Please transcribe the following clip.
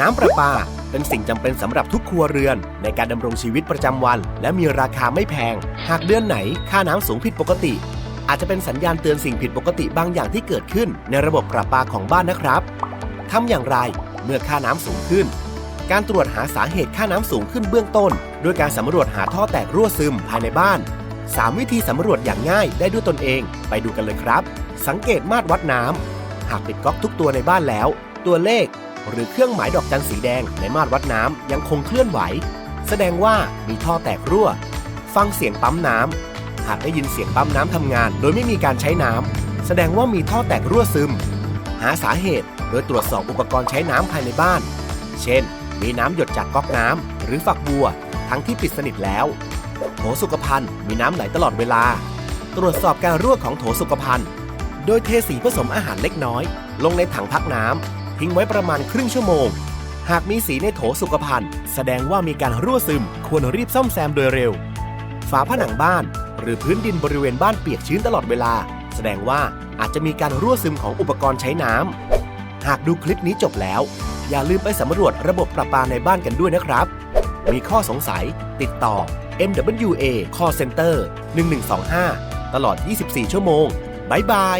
น้ำประปา เป็นสิ่งจำเป็นสำหรับทุกครัวเรือน ในการดำรงชีวิตประจำวัน และมีราคาไม่แพง หากเดือนไหนค่าน้ำสูงผิดปกติ อาจจะเป็นสัญญาณเตือนสิ่งผิดปกติบางอย่างที่เกิดขึ้น ในระบบประปาของบ้านนะครับทำอย่างไรเมื่อค่าน้ำสูงขึ้น การตรวจหาสาเหตุค่าน้ำสูงขึ้นเบื้องต้น ด้วยการสำรวจหาท่อแตกรั่วซึมภายในบ้าน 3 วิธีสำรวจอย่างง่ายได้ด้วยตนเอง ไปดูกันเลยครับ สังเกตมาตรวัดน้ำหากปิดก๊อกทุกตัวในบ้านแล้ว ตัวเลข หรือเครื่องหมายดอกจันสีแดงในมาตรวัดน้ำยังคงเคลื่อนไหว แสดงว่ามีท่อแตกรั่ว ฟังเสียงปั๊มน้ำหากได้ยินเสียงปั๊มน้ำทำงาน โดยไม่มีการใช้น้ำแสดงว่ามีท่อแตกรั่วซึม หาสาเหตุโดยตรวจสอบอุปกรณ์ใช้น้ำภายในบ้าน เช่น มีน้ำหยดจากก๊อกน้ำหรือฝักบัว ทั้งที่ปิดสนิทแล้วโถสุขภัณฑ์มีน้ำไหลตลอดเวลา ตรวจสอบการรั่วของโถสุขภัณฑ์โดยเทสีผสมอาหารเล็กน้อย ลงในถังพักน้ำ ทิ้งไว้ประมาณครึ่งชั่วโมง หากมีสีในโถสุขภัณฑ์ แสดงว่ามีการรั่วซึม ควรรีบซ่อมแซมโดยเร็ว ฝาผนังบ้าน หรือพื้นดินบริเวณบ้านเปียกชื้นตลอดเวลา แสดงว่าอาจจะมีการรั่วซึมของอุปกรณ์ใช้น้ำหากดูคลิปนี้จบแล้ว อย่าลืมไปสำรวจระบบประปาในบ้านกันด้วยนะครับ มีข้อสงสัย ติดต่อ MWA Call Center 1125 ตลอด 24 ชั่วโมง บ๊ายบาย